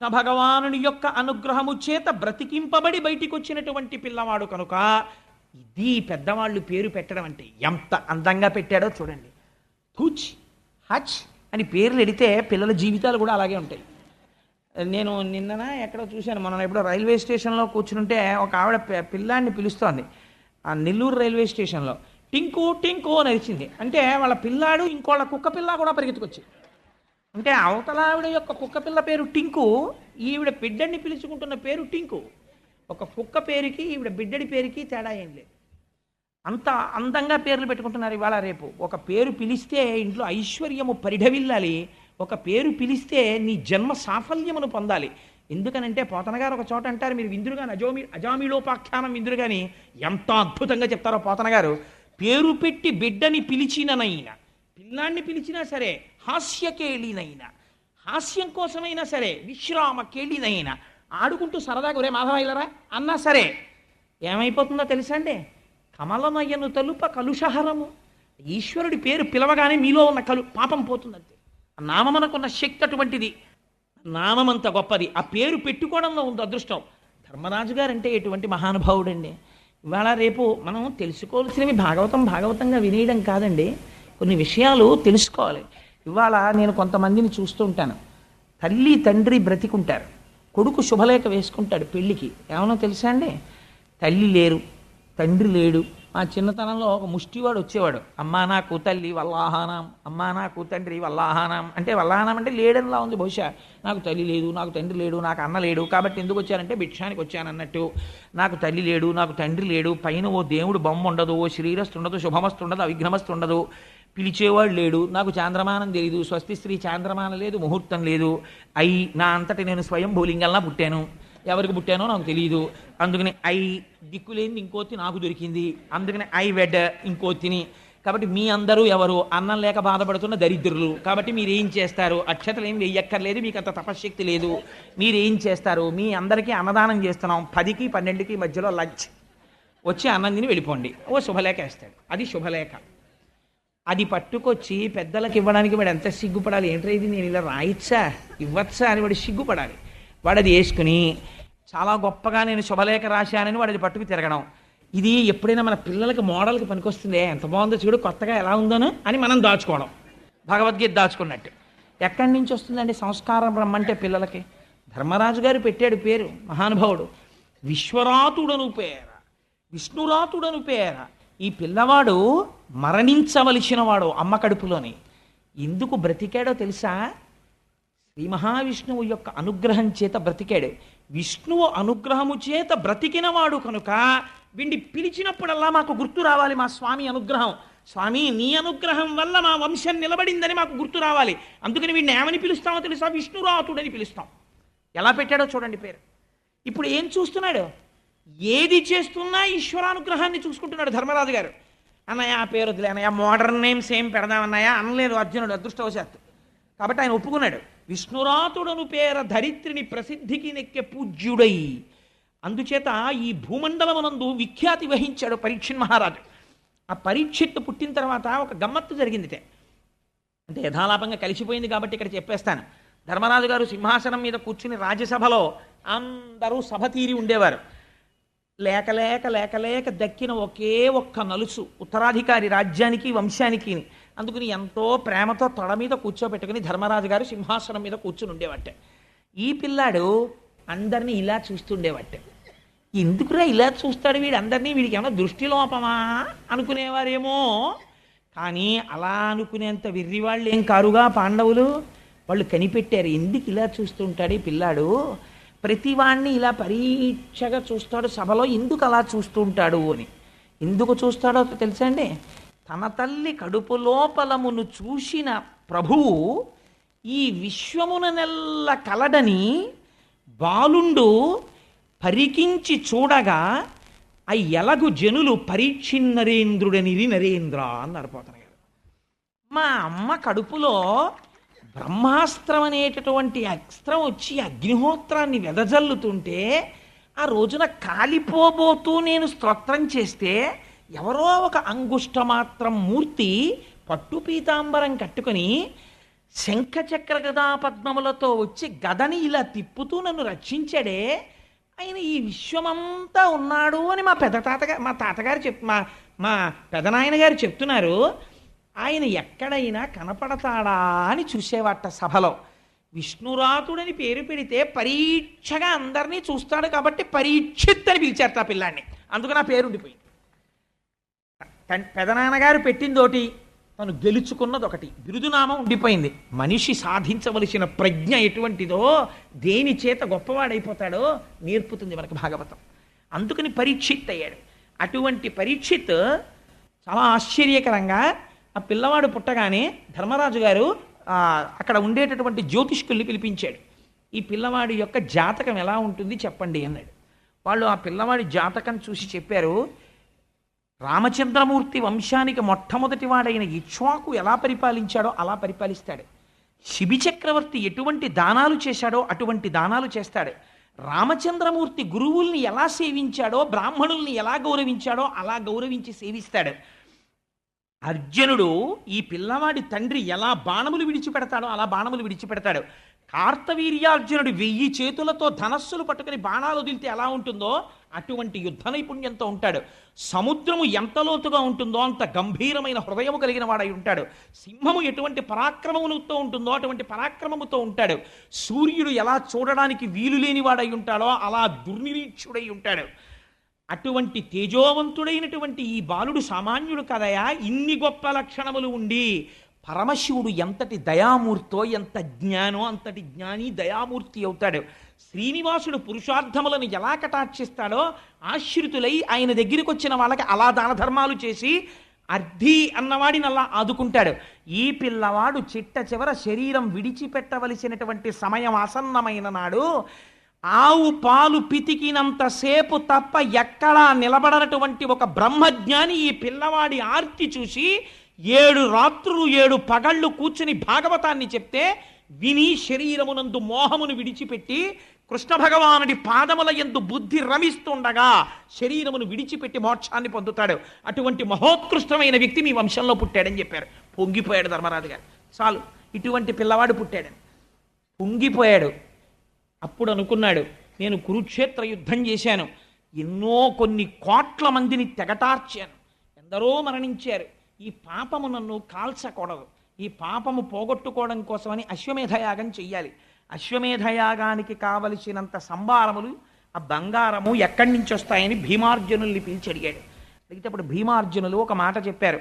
కృష్ణ భగవానుని యొక్క అనుగ్రహము చేత బ్రతికింపబడి బయటికి వచ్చినటువంటి పిల్లవాడు కనుక ఇది పెద్దవాళ్ళు పేరు పెట్టడం అంటే ఎంత అందంగా పెట్టాడో చూడండి. హుచ్ హచ్ అని పేర్లు ఎడితే పిల్లల జీవితాలు కూడా అలాగే ఉంటాయి. నేను నిన్న ఎక్కడో చూశాను మొన్న ఎప్పుడో రైల్వే స్టేషన్లో కూర్చుంటే ఒక ఆవిడ పిల్లాన్ని పిల్లాడిని పిలుస్తోంది. ఆ నెల్లూరు రైల్వే స్టేషన్లో. టింకు టింకు అని అరిచింది. అంటే వాళ్ళ పిల్లాడు ఇంకోళ్ళ కుక్క పిల్ల కూడా పరిగెత్తుకొచ్చి అంటే అవతల ఆవిడ యొక్క కుక్కపిల్ల పేరు టింకు ఈవిడ బిడ్డని పిలుచుకుంటున్న పేరు టింకు. ఒక కుక్క పేరుకి ఈవిడ బిడ్డడి పేరుకి తేడా ఏం లేదు. అంత అందంగా పేర్లు పెట్టుకుంటున్నారు ఇవాళ రేపు. ఒక పేరు పిలిస్తే ఇంట్లో ఐశ్వర్యము పరిఢవిల్లాలి. ఒక పేరు పిలిస్తే నీ జన్మ సాఫల్యమును పొందాలి. ఎందుకనంటే పోతన గారు ఒక చోట అంటారు మీరు విందురుగాని అజోమి అజామిలోపాఖ్యానం విందురు కానీ ఎంత అద్భుతంగా చెప్తారో పోతన గారు. పేరు పెట్టి బిడ్డని పిలిచిననైనా పిల్లాన్ని పిలిచినా సరే హాస్యకేళినైనా. హాస్యం కోసమైనా సరే విశ్రామ కేళినైనా ఆడుకుంటూ సరదాగా ఒరే మాధవ అన్నా సరే. ఏమైపోతుందో తెలుసా అండి? కమలమయ్యను తలుప కలుషహరము. ఈశ్వరుడి పేరు పిలవగానే మీలో ఉన్న కలు పాపం పోతుందంతే. ఆ నామమునకున్న శక్తి అటువంటిది. నామం అంత గొప్పది. ఆ పేరు పెట్టుకోవడంలో ఉంది అదృష్టం. ధర్మరాజు గారంటే ఎటువంటి మహానుభావుడండి? ఇవాళ రేపు మనం తెలుసుకోవాల్సినవి భాగవతం భాగవతంగా వినేయడం కాదండి. కొన్ని విషయాలు తెలుసుకోవాలి. ఇవాళ నేను కొంతమందిని చూస్తూ ఉంటాను తల్లి తండ్రి బ్రతికుంటారు. కొడుకు శుభలేఖ వేసుకుంటాడు పెళ్ళికి. ఏమన్నా తెలుసా అండి? తల్లి లేరు తండ్రి లేడు. మా చిన్నతనంలో ఒక ముష్టివాడు వచ్చేవాడు. అమ్మా నాకు తల్లి వల్లాహానం. అమ్మా నా తండ్రి వల్లాహానం. అంటే వల్లాహానం అంటే లేడనిలా ఉంది బహుశా. నాకు తల్లి లేదు నాకు తండ్రి లేడు నాకు అన్న లేడు. కాబట్టి ఎందుకు వచ్చానంటే భిక్షానికి వచ్చాను అన్నట్టు. నాకు తల్లి లేడు నాకు తండ్రి లేడు. పైన ఓ దేవుడు బొమ్మ ఉండదు ఓ శ్రీరస్తు ఉండదు శుభమస్తు ఉండదు అవిఘ్నమస్తు ఉండదు. పిలిచేవాడు లేడు. నాకు చాంద్రమానం తెలియదు స్వస్తి స్త్రీ చాంద్రమానం లేదు ముహూర్తం లేదు. అయి నా అంతటి నేను స్వయం భూలింగల్లా పుట్టాను. ఎవరికి పుట్టానో నాకు తెలియదు అందుకని ఐ దిక్కులేని ఇంకోతి నాకు దొరికింది. అందుకని ఐ వెడ్ ఇంకోతిని కాబట్టి మీ అందరూ ఎవరు? అన్నం లేక బాధపడుతున్న దరిద్రులు. కాబట్టి మీరు ఏం చేస్తారు? అక్షతలు ఏం వెయ్యక్కర్లేదు. మీకు అంత తపశ్శక్తి లేదు. మీరు ఏం చేస్తారు? మీ అందరికీ అన్నదానం చేస్తున్నాం. పదికి పన్నెండుకి మధ్యలో లంచ్. వచ్చి అన్నం తిని వెళ్ళిపోండి. ఓ శుభలేఖ వేస్తాడు. అది శుభలేఖ. అది పట్టుకొచ్చి పెద్దలకు ఇవ్వడానికి వాడు ఎంత సిగ్గుపడాలి? ఏంట్రా ఇది? నేను ఇలా రాయిచ్చా? ఇవ్వచ్చా అని వాడు సిగ్గుపడాలి. వాడు అది వేసుకుని చాలా గొప్పగా నేను శుభలేఖ రాశానని వాడు అది పట్టుకు తిరగడం. ఇది ఎప్పుడైనా మన పిల్లలకి మోడల్కి పనికొస్తుందే? ఎంత బాగుందో చూడు కొత్తగా ఎలా ఉందోను అని మనం దాచుకోవడం. భగవద్గీత దాచుకున్నట్టు. ఎక్కడి నుంచి వస్తుందండి సంస్కారం రమ్మంటే పిల్లలకి? ధర్మరాజు గారు పెట్టాడు పేరు మహానుభావుడు. విశ్వరాతుడను పేర విష్ణురాతుడను పేర ఈ పిల్లవాడు మరణించవలసిన వాడు అమ్మ కడుపులోని. ఎందుకు బ్రతికాడో తెలుసా? శ్రీ మహావిష్ణువు యొక్క అనుగ్రహం చేత బ్రతికాడు. విష్ణువు అనుగ్రహము చేత బ్రతికినవాడు కనుక వీడిని పిలిచినప్పుడల్లా మాకు గుర్తు రావాలి మా స్వామి అనుగ్రహం. స్వామి నీ అనుగ్రహం వల్ల మా వంశం నిలబడిందని మాకు గుర్తు రావాలి. అందుకని వీడిని ఏమని పిలుస్తామో తెలుసా? విష్ణురాతుడని పిలుస్తాం. ఎలా పెట్టాడో చూడండి పేరు. ఇప్పుడు ఏం చూస్తున్నాడు? ఏది చేస్తున్నా ఈశ్వరానుగ్రహాన్ని చూసుకుంటున్నాడు ధర్మరాజు గారు. అన్నయ్య ఆ పేరు వద్దులే అన్నయ్య మోడర్న్ నేమ్స్ ఏం పెడదామన్నయ్య అనలేదు అర్జునుడు అదృష్టవశాత్తు. కాబట్టి ఆయన ఒప్పుకున్నాడు. విష్ణురాతుడను పేర ధరిత్రిని ప్రసిద్ధికి నెక్కే పూజ్యుడై. అందుచేత ఈ భూమండలమునందు విఖ్యాతి వహించాడు పరీక్షిన్ మహారాజు. ఆ పరీక్షిత్తు పుట్టిన తర్వాత ఒక గమ్మత్తు జరిగింది అంటే యథాలాపంగా కలిసిపోయింది కాబట్టి ఇక్కడ చెప్పేస్తాను. ధర్మరాజు గారు సింహాసనం మీద కూర్చుని రాజ్యసభలో అందరూ సభ తీరి ఉండేవారు. లేక లేక లేక లేక దక్కిన ఒకే ఒక్క నలుసు. ఉత్తరాధికారి రాజ్యానికి వంశానికి. అందుకని ఎంతో ప్రేమతో తొడ మీద కూర్చోబెట్టుకుని ధర్మరాజు గారు సింహాసనం మీద కూర్చుని ఉండేవట్టే. ఈ పిల్లాడు అందరినీ ఇలా చూస్తుండేవట్టే ఎందుకురా ఇలా చూస్తాడు వీడు? అందరినీ వీడికి ఏమైనా దృష్టి లోపమా అనుకునేవారేమో. కానీ అలా అనుకునేంత విర్రివాళ్ళు ఏం కారుగా పాండవులు? వాళ్ళు కనిపెట్టారు. ఎందుకు ఇలా చూస్తుంటాడు ఈ పిల్లాడు? ప్రతివాణ్ణి ఇలా పరీక్షగా చూస్తాడు. సభలో ఎందుకు అలా చూస్తుంటాడు అని. ఎందుకు చూస్తాడో తెలుసా అండి? తన తల్లి కడుపు లోపలమును చూసిన ప్రభువు ఈ విశ్వమున నెల్ల కలడని బాలుండు పరికించి చూడగా ఆ ఎలగు జనులు పరీక్షిన్నరేంద్రుడనిది నరేంద్ర అన్నారు పోతన గారు. మా అమ్మ కడుపులో బ్రహ్మాస్త్రం అనేటటువంటి అస్త్రం వచ్చి అగ్నిహోత్రాన్ని వెదజల్లుతుంటే ఆ రోజున కాలిపోబోతూ నేను స్తోత్రం చేస్తే ఎవరో ఒక అంగుష్ట మాత్రం మూర్తి పట్టు పీతాంబరం కట్టుకొని శంఖచక్ర గదా పద్మములతో వచ్చి గదని ఇలా తిప్పుతూ నన్ను రక్షించాడే ఆయన ఈ విశ్వమంతా ఉన్నాడు అని మా పెద్ద తాతగారు మా తాతగారు చెప్ మా మా పెదనాయన గారు చెప్తున్నారు. ఆయన ఎక్కడైనా కనపడతాడా అని చూసేవాట సభలో. విష్ణురాతుడని పేరు పెడితే పరీక్షగా అందరినీ చూస్తాడు కాబట్టి పరీక్షిత్ అని పిలిచారు ఆ పిల్లాన్ని. అందుకు నా పేరు ఉండిపోయింది. పెదనాన్నగారు పెట్టిందోటి తను గెలుచుకున్నది ఒకటి బిరుదునామం ఉండిపోయింది. మనిషి సాధించవలసిన ప్రజ్ఞ ఎటువంటిదో దేని చేత గొప్పవాడైపోతాడో నేర్పుతుంది మనకు భాగవతం. అందుకని పరీక్షిత్ అయ్యాడు అటువంటి పరీక్షిత్ చాలా ఆశ్చర్యకరంగా ఆ పిల్లవాడు పుట్టగానే ధర్మరాజు గారు అక్కడ ఉండేటటువంటి జ్యోతిష్కుల్ని పిలిపించాడు. ఈ పిల్లవాడి యొక్క జాతకం ఎలా ఉంటుంది చెప్పండి అన్నాడు. వాళ్ళు ఆ పిల్లవాడి జాతకం చూసి చెప్పారు రామచంద్రమూర్తి వంశానికి మొట్టమొదటి వాడైన ఇక్ష్వాకు ఎలా పరిపాలించాడో అలా పరిపాలిస్తాడు. శిబి చక్రవర్తి ఎటువంటి దానాలు చేశాడో అటువంటి దానాలు చేస్తాడు. రామచంద్రమూర్తి గురువుల్ని ఎలా సేవించాడో బ్రాహ్మణుల్ని ఎలా గౌరవించాడో అలా గౌరవించి సేవిస్తాడు. అర్జునుడు ఈ పిల్లవాడి తండ్రి ఎలా బాణములు విడిచిపెడతాడో అలా బాణములు విడిచిపెడతాడు. కార్తవీర్యార్జునుడు వెయ్యి చేతులతో ధనస్సులు పట్టుకుని బాణాలు వదిలితే ఎలా ఉంటుందో అటువంటి యుద్ధ నైపుణ్యంతో ఉంటాడు. సముద్రము ఎంత లోతుగా ఉంటుందో అంత గంభీరమైన హృదయము కలిగిన వాడై ఉంటాడు. సింహము ఎటువంటి పరాక్రమములతో ఉంటుందో అటువంటి పరాక్రమముతో ఉంటాడు. సూర్యుడు ఎలా చూడడానికి వీలు లేని వాడై ఉంటాడో అలా దుర్నిరీక్షుడై ఉంటాడు. అటువంటి తేజోవంతుడైనటువంటి ఈ బాలుడు సామాన్యుడు కదయా? ఇన్ని గొప్ప లక్షణములు ఉండి పరమశివుడు ఎంతటి దయామూర్తో ఎంత జ్ఞానో అంతటి జ్ఞాని దయామూర్తి అవుతాడు. శ్రీనివాసుడు పురుషార్థములను ఎలా కటాక్షిస్తాడో ఆశ్రితులై ఆయన దగ్గరికి వచ్చిన వాళ్ళకి అలా దాన ధర్మాలు చేసి అర్ధి అన్నవాడిని అలా ఆదుకుంటాడు. ఈ పిల్లవాడు చిట్ట చివర శరీరం విడిచిపెట్టవలసినటువంటి సమయం ఆసన్నమైన నాడు ఆవు పాలు పితికినంతసేపు తప్ప ఎక్కడా నిలబడనటువంటి ఒక బ్రహ్మజ్ఞాని ఈ పిల్లవాడి ఆర్తి చూసి ఏడు రాత్రులు ఏడు పగళ్ళు కూర్చుని భాగవతాన్ని చెప్తే విని శరీరమునందు మోహమును విడిచిపెట్టి కృష్ణ భగవానుడి పాదముల ఎందు బుద్ధి రమిస్తుండగా శరీరమును విడిచిపెట్టి మోక్షాన్ని పొందుతాడు. అటువంటి మహోత్కృష్టమైన వ్యక్తి మీ వంశంలో పుట్టాడని చెప్పారు. పొంగిపోయాడు ధర్మరాజు గారు. చాలు ఇటువంటి పిల్లవాడు పుట్టాడని. పొంగిపోయాడు. అప్పుడు అనుకున్నాడు నేను కురుక్షేత్ర యుద్ధం చేశాను ఎన్నో కొన్ని కోట్ల మందిని తెగటార్చాను ఎందరో మరణించారు ఈ పాపము నన్ను కాల్చకూడదు ఈ పాపము పోగొట్టుకోవడం కోసమని అశ్వమేధయాగం చెయ్యాలి అశ్వమేధయాగానికి కావలసినంత సంభారములు ఆ బంగారము ఎక్కడి నుంచి వస్తాయని భీమార్జునుల్ని పిలిచి అడిగాడు. అడిగితే అప్పుడు భీమార్జునులు ఒక మాట చెప్పారు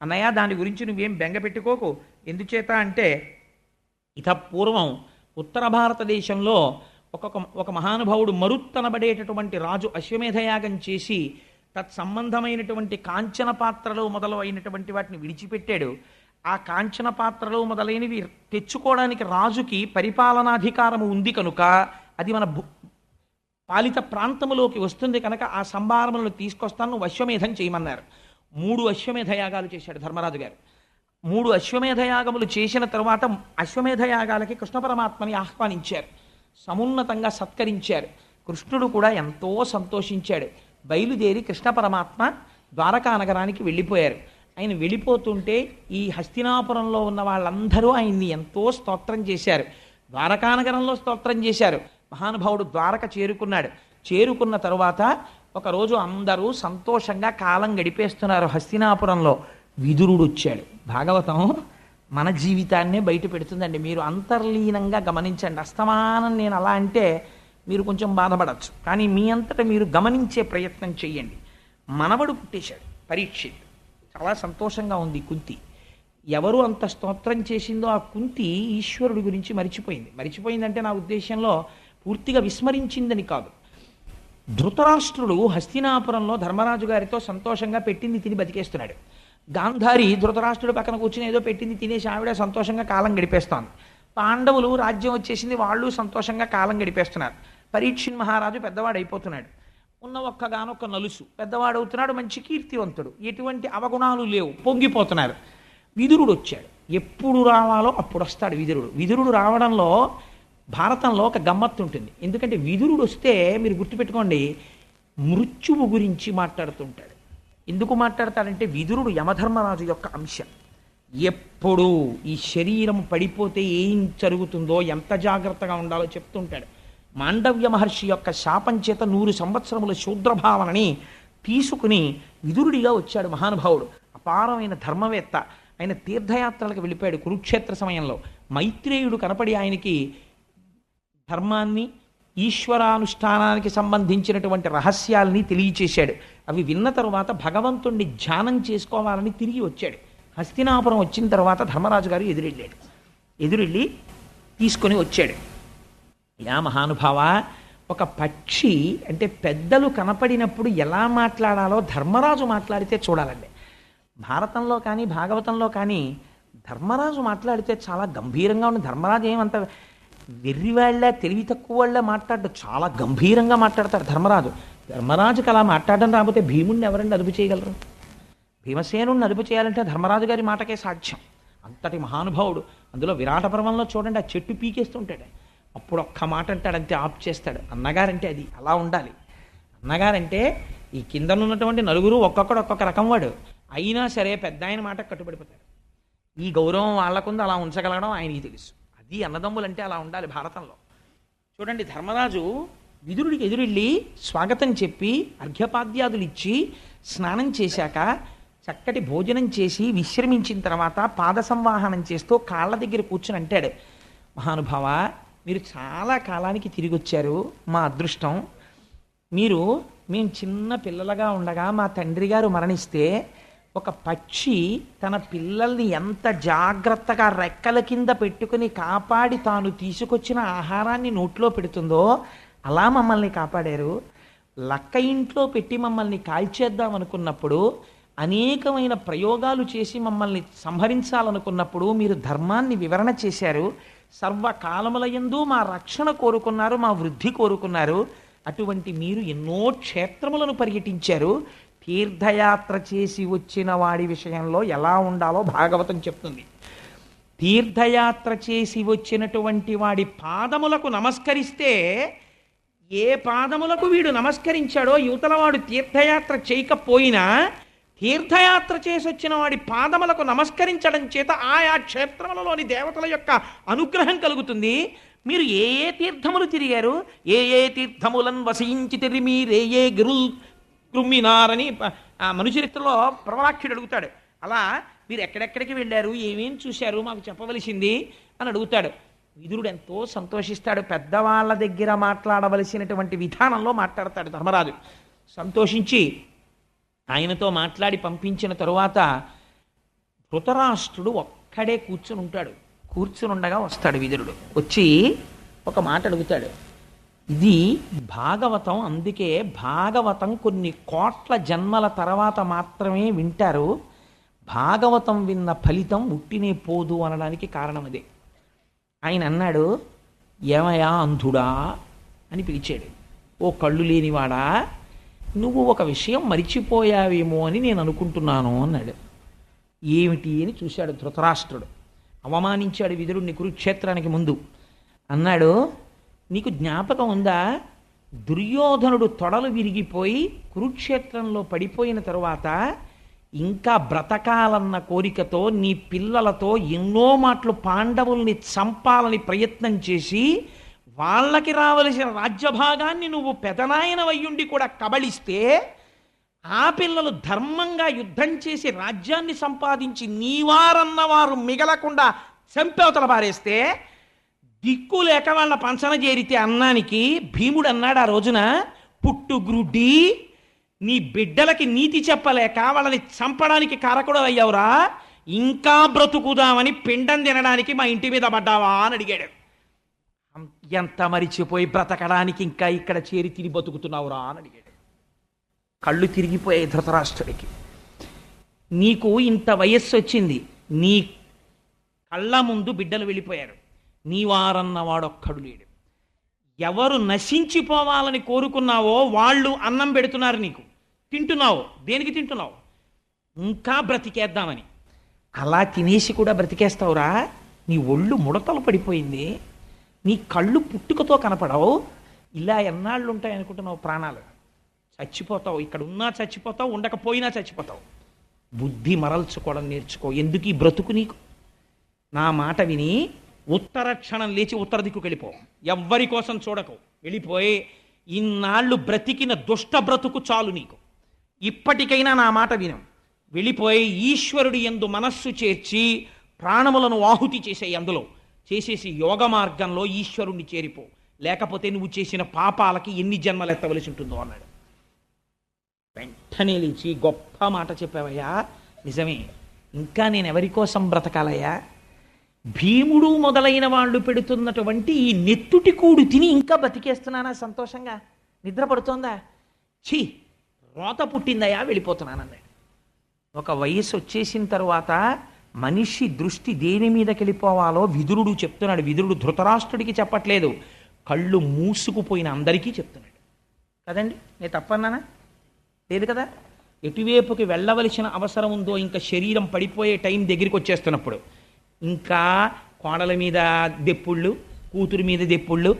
అన్నయ్య దాని గురించి నువ్వేం బెంగ పెట్టుకోకు ఎందుచేత అంటే ఇత పూర్వం ఉత్తర భారతదేశంలో ఒక్కొక్క ఒక మహానుభావుడు మరుత్తనబడేటటువంటి రాజు అశ్వమేధయాగం చేసి తత్సంబంధమైనటువంటి కాంచన పాత్రలు మొదలైనటువంటి వాటిని విడిచిపెట్టాడు. ఆ కాంచన పాత్రలు మొదలైనవి తెచ్చుకోవడానికి రాజుకి పరిపాలనాధికారము ఉంది కనుక అది మన పాలిత ప్రాంతములోకి వస్తుంది కనుక ఆ సంభారములను తీసుకొస్తాను నువ్వు అశ్వమేధం చేయమన్నారు. మూడు అశ్వమేధ యాగాలు చేశాడు ధర్మరాజు గారు మూడు అశ్వమేధయాగములు చేసిన తరువాత అశ్వమేధయాగాలకి కృష్ణ పరమాత్మని ఆహ్వానించారు. సమున్నతంగా సత్కరించారు. కృష్ణుడు కూడా ఎంతో సంతోషించాడు. బయలుదేరి కృష్ణ పరమాత్మ ద్వారకా నగరానికి వెళ్ళిపోయారు. ఆయన వెళ్ళిపోతుంటే ఈ హస్తినాపురంలో ఉన్న వాళ్ళందరూ ఆయన్ని ఎంతో స్తోత్రం చేశారు. ద్వారకానగరంలో స్తోత్రం చేశారు. మహానుభావుడు ద్వారక చేరుకున్నాడు. చేరుకున్న తరువాత ఒకరోజు అందరూ సంతోషంగా కాలం గడిపేస్తున్నారు హస్తినాపురంలో. విదురుడు వచ్చాడు. భాగవతం మన జీవితాన్నే బయట పెడుతుందండి. మీరు అంతర్లీనంగా గమనించండి. అస్తమానం నేను అలా అంటే మీరు కొంచెం బాధపడచ్చు. కానీ మీ అంతటా మీరు గమనించే ప్రయత్నం చేయండి మనవడు పుట్టేశాడు. పరీక్షిత్ చాలా సంతోషంగా ఉంది కుంతి. ఎవరు అంత స్తోత్రం చేసిందో ఆ కుంతి ఈశ్వరుడి గురించి మరిచిపోయింది. మరిచిపోయిందంటే నా ఉద్దేశంలో పూర్తిగా విస్మరించిందని కాదు. ధృతరాష్ట్రుడు హస్తినాపురంలో ధర్మరాజు గారితో సంతోషంగా పెట్టింది తిని బతికేస్తున్నాడు. గాంధారి ధృతరాష్ట్రుడు పక్కన కూర్చుని ఏదో పెట్టింది తినేసి ఆవిడ సంతోషంగా కాలం గడిపేస్తోంది. పాండవులు రాజ్యం వచ్చేసింది వాళ్ళు సంతోషంగా కాలం గడిపేస్తున్నారు. పరీక్షిన్ మహారాజు పెద్దవాడు అయిపోతున్నాడు ఉన్న ఒక్కగానొక్క నలుసు. పెద్దవాడు అవుతున్నాడు మంచి కీర్తివంతుడు. ఎటువంటి అవగుణాలు లేవు. పొంగిపోతున్నారు. విదురుడు వచ్చాడు. ఎప్పుడు రావాలో అప్పుడు వస్తాడు విదురుడు. విదురుడు రావడంలో భారతంలో ఒక గమ్మత్తు ఉంటుంది. ఎందుకంటే విదురుడు వస్తే మీరు గుర్తుపెట్టుకోండి మృత్యువు గురించి మాట్లాడుతుంటాడు. ఎందుకు మాట్లాడతాడంటే విదురుడు యమధర్మరాజు యొక్క అంశం. ఎప్పుడు ఈ శరీరం పడిపోతే ఏం జరుగుతుందో ఎంత జాగ్రత్తగా ఉండాలో చెప్తుంటాడు. మాండవ్య మహర్షి యొక్క శాపం చేత నూరు సంవత్సరముల శూద్రభావనని తీసుకుని విదురుడిగా వచ్చాడు మహానుభావుడు. అపారమైన ధర్మవేత్త. ఆయన తీర్థయాత్రలకు వెళ్ళిపోయాడు కురుక్షేత్ర సమయంలో. మైత్రేయుడు కనపడి ఆయనకి ధర్మాన్ని ఈశ్వరానుష్ఠానానికి సంబంధించినటువంటి రహస్యాల్ని తెలియచేశాడు. అవి విన్న తరువాత భగవంతుణ్ణి ధ్యానం చేసుకోవాలని తిరిగి వచ్చాడు. హస్తినాపురం వచ్చిన తర్వాత ధర్మరాజు గారు ఎదురెళ్ళాడు. ఎదురెళ్ళి తీసుకొని వచ్చాడు. యా మహానుభావ ఒక పక్షి అంటే పెద్దలు కనపడినప్పుడు ఎలా మాట్లాడాలో ధర్మరాజు మాట్లాడితే చూడాలండి. భారతంలో కానీ భాగవతంలో కానీ ధర్మరాజు మాట్లాడితే చాలా గంభీరంగా ఉంది. ధర్మరాజు ఏమంత వెర్రివాళ్ళ తెలివి తక్కువ వాళ్ళ మాట్లాడు చాలా గంభీరంగా మాట్లాడతాడు ధర్మరాజు. ధర్మరాజుకి అలా మాట్లాడడం రాకపోతే భీముడిని ఎవరండి అదుపు చేయగలరు? భీమసేను అదుపు చేయాలంటే ధర్మరాజు గారి మాటకే సాధ్యం. అంతటి మహానుభావుడు. అందులో విరాట పర్వంలో చూడండి ఆ చెట్టు పీకేస్తుంటాడు. అప్పుడు ఒక్క మాట అంటాడు అంతే చేస్తాడు. అన్నగారంటే అది అలా ఉండాలి. అన్నగారంటే ఈ కింద ఉన్నటువంటి నలుగురు ఒక్కొక్కడు ఒక్కొక్క రకం వాడు. అయినా సరే పెద్ద ఆయన మాట కట్టుబడిపోతాడు. ఈ గౌరవం వాళ్ళకుంది అలా ఉంచగలగడం ఆయనకి తెలుసు. ఇది అన్నదమ్ములు అంటే అలా ఉండాలి భారతంలో. చూడండి ధర్మరాజు విదురుడికి ఎదురెళ్ళి స్వాగతం చెప్పి అర్ఘ్యపాద్యాదులు ఇచ్చి స్నానం చేశాక చక్కటి భోజనం చేసి విశ్రమించిన తర్వాత పాద సంవాహనం చేస్తూ కాళ్ళ దగ్గర కూర్చుని అంటాడు మహానుభావ మీరు చాలా కాలానికి తిరిగి వచ్చారు మా అదృష్టం. మీరు మేము చిన్న పిల్లలుగా ఉండగా మా తండ్రి గారు మరణిస్తే ఒక పక్షి తన పిల్లల్ని ఎంత జాగ్రత్తగా రెక్కల కింద పెట్టుకుని కాపాడి తాను తీసుకొచ్చిన ఆహారాన్ని నోట్లో పెడుతుందో అలా మమ్మల్ని కాపాడారు. లక్క ఇంట్లో పెట్టి మమ్మల్ని కాల్చేద్దాం అనుకున్నప్పుడు అనేకమైన ప్రయోగాలు చేసి మమ్మల్ని సంహరించాలనుకున్నప్పుడు మీరు ధర్మాన్ని వివరణ చేశారు. సర్వకాలములయందు మా రక్షణ కోరుకున్నారు మా వృద్ధి కోరుకున్నారు. అటువంటి మీరు ఎన్నో క్షేత్రములను పర్యటించారు. తీర్థయాత్ర చేసి వచ్చిన వాడి విషయంలో ఎలా ఉండాలో భాగవతం చెప్తుంది. తీర్థయాత్ర చేసి వచ్చినటువంటి వాడి పాదములకు నమస్కరిస్తే ఏ పాదములకు వీడు నమస్కరించాడో యువతలవాడు తీర్థయాత్ర చేయకపోయినా తీర్థయాత్ర చేసి వచ్చిన వాడి పాదములకు నమస్కరించడం చేత ఆయా క్షేత్రములలోని దేవతల యొక్క అనుగ్రహం కలుగుతుంది. మీరు ఏ ఏ తీర్థములు తిరిగారు? ఏ ఏ తీర్థములను వసించి తిరిమి రే ఏ గిరుల్ కృమ్మినారని ప- ఆ మనుచరిత్రలో ప్రవరాక్షుడు అడుగుతాడు. అలా మీరు ఎక్కడెక్కడికి వెళ్ళారు? ఏమేం చూశారు? మాకు చెప్పవలసింది అని అడుగుతాడు. విదురుడు ఎంతో సంతోషిస్తాడు. పెద్దవాళ్ళ దగ్గర మాట్లాడవలసినటువంటి విధానంలో మాట్లాడతాడు ధర్మరాజు. సంతోషించి ఆయనతో మాట్లాడి పంపించిన తరువాత ధృతరాష్ట్రుడు ఒక్కడే కూర్చుని ఉంటాడు కూర్చుని ఉండగా వస్తాడు విదురుడు. వచ్చి ఒక మాట అడుగుతాడు. ఇది భాగవతం అందుకే భాగవతం కొన్ని కోట్ల జన్మల తర్వాత మాత్రమే వింటారు. భాగవతం విన్న ఫలితం ఉట్టినే పోదు అనడానికి కారణం అదే. ఆయన అన్నాడు ఏమయా అంధుడా? అని పిలిచాడు. ఓ కళ్ళు లేనివాడా? నువ్వు ఒక విషయం మరిచిపోయావేమో అని నేను అనుకుంటున్నాను అన్నాడు. ఏమిటి? అని చూశాడు ధృతరాష్ట్రుడు. అవమానించాడు విదురుణ్ణి కురుక్షేత్రానికి ముందు. అన్నాడు నీకు జ్ఞాపకం ఉందా? దుర్యోధనుడు తొడలు విరిగిపోయి కురుక్షేత్రంలో పడిపోయిన తరువాత ఇంకా బ్రతకాలన్న కోరికతో నీ పిల్లలతో ఎన్నో మాటలు పాండవుల్ని చంపాలని ప్రయత్నం చేసి వాళ్ళకి రావలసిన రాజ్యభాగాన్ని నువ్వు పెదనాయన వయ్యుండి కూడా కబళిస్తే ఆ పిల్లలు ధర్మంగా యుద్ధం చేసి రాజ్యాన్ని సంపాదించి నీవారన్న వారు మిగలకుండా చంపేవతల పారేస్తే దిక్కు లేక వాళ్ళ పంచన చేరితే అన్నానికి భీముడు అన్నాడు ఆ రోజున పుట్టుగ్రుడ్డి నీ బిడ్డలకి నీతి చెప్పలేక వాళ్ళని చంపడానికి కారకుడు అయ్యావురా ఇంకా బ్రతుకుదామని పిండం తినడానికి మా ఇంటి మీద పడ్డావా? అని అడిగాడు. ఎంత మరిచిపోయి బ్రతకడానికి ఇంకా ఇక్కడ చేరి తిని బతుకుతున్నావురా? అని అడిగాడు. కళ్ళు తిరిగిపోయాయి ధృతరాష్ట్రుడికి. నీకు ఇంత వయస్సు వచ్చింది నీ కళ్ళ ముందు బిడ్డలు వెళ్ళిపోయారు. నీవారన్నవాడొక్కడు లేడు. ఎవరు నశించిపోవాలని కోరుకున్నావో వాళ్ళు అన్నం పెడుతున్నారు నీకు. తింటున్నావు. దేనికి తింటున్నావు? ఇంకా బ్రతికేద్దామని. అలా తినేసి కూడా బ్రతికేస్తావురా. నీ ఒళ్ళు ముడతలు పడిపోయింది. నీ కళ్ళు పుట్టుకతో కనపడవు. ఇలా ఎన్నాళ్ళు ఉంటాయి అనుకుంటున్నావు ప్రాణాలు? చచ్చిపోతావు. ఇక్కడ ఉన్నా చచ్చిపోతావు. ఉండకపోయినా చచ్చిపోతావు. బుద్ధి మరల్చుకోవడం నేర్చుకో. ఎందుకు ఈ బ్రతుకు నీకు? నా మాట విని ఉత్తర క్షణం లేచి ఉత్తర దిక్కుకు వెళ్ళిపో. ఎవ్వరి కోసం చూడకు. వెళ్ళిపోయి ఇన్నాళ్ళు బ్రతికిన దుష్ట బ్రతుకు చాలు నీకు. ఇప్పటికైనా నా మాట విను. వెళ్ళిపోయి ఈశ్వరుడి ఎందు మనస్సు చేర్చి ప్రాణములను ఆహుతి చేసే అందులో. చేసేసి యోగ మార్గంలో ఈశ్వరుణ్ణి చేరిపో. లేకపోతే నువ్వు చేసిన పాపాలకి ఎన్ని జన్మలు ఎత్తవలసి ఉంటుందో అన్నాడు. వెంటనే లేచి గొప్ప మాట చెప్పావయ్యా. నిజమే. ఇంకా నేను ఎవరి కోసం బ్రతకాలయ్యా? భీముడు మొదలైన వాళ్ళు పెడుతున్నటువంటి ఈ నెత్తుటి కూడు తిని ఇంకా బతికేస్తున్నానా సంతోషంగా? నిద్ర పడుతోందా ఛీ రోత పుట్టిందయ్యా వెళ్ళిపోతున్నానన్నాడు. ఒక వయసు వచ్చేసిన తర్వాత మనిషి దృష్టి దేని మీదకి వెళ్ళిపోవాలో విదురుడు చెప్తున్నాడు. విదురుడు ధృతరాష్ట్రుడికి చెప్పట్లేదు. కళ్ళు మూసుకుపోయిన అందరికీ చెప్తున్నాడు. కదండి? నేను తప్పన్నానా? లేదు కదా? ఎటువైపుకి వెళ్ళవలసిన అవసరం ఉందో ఇంకా శరీరం పడిపోయే టైం దగ్గరికి వచ్చేస్తున్నప్పుడు. ఇంకా కోడల మీద దెప్పుళ్ళు కూతురు మీద దెప్పుళ్ళు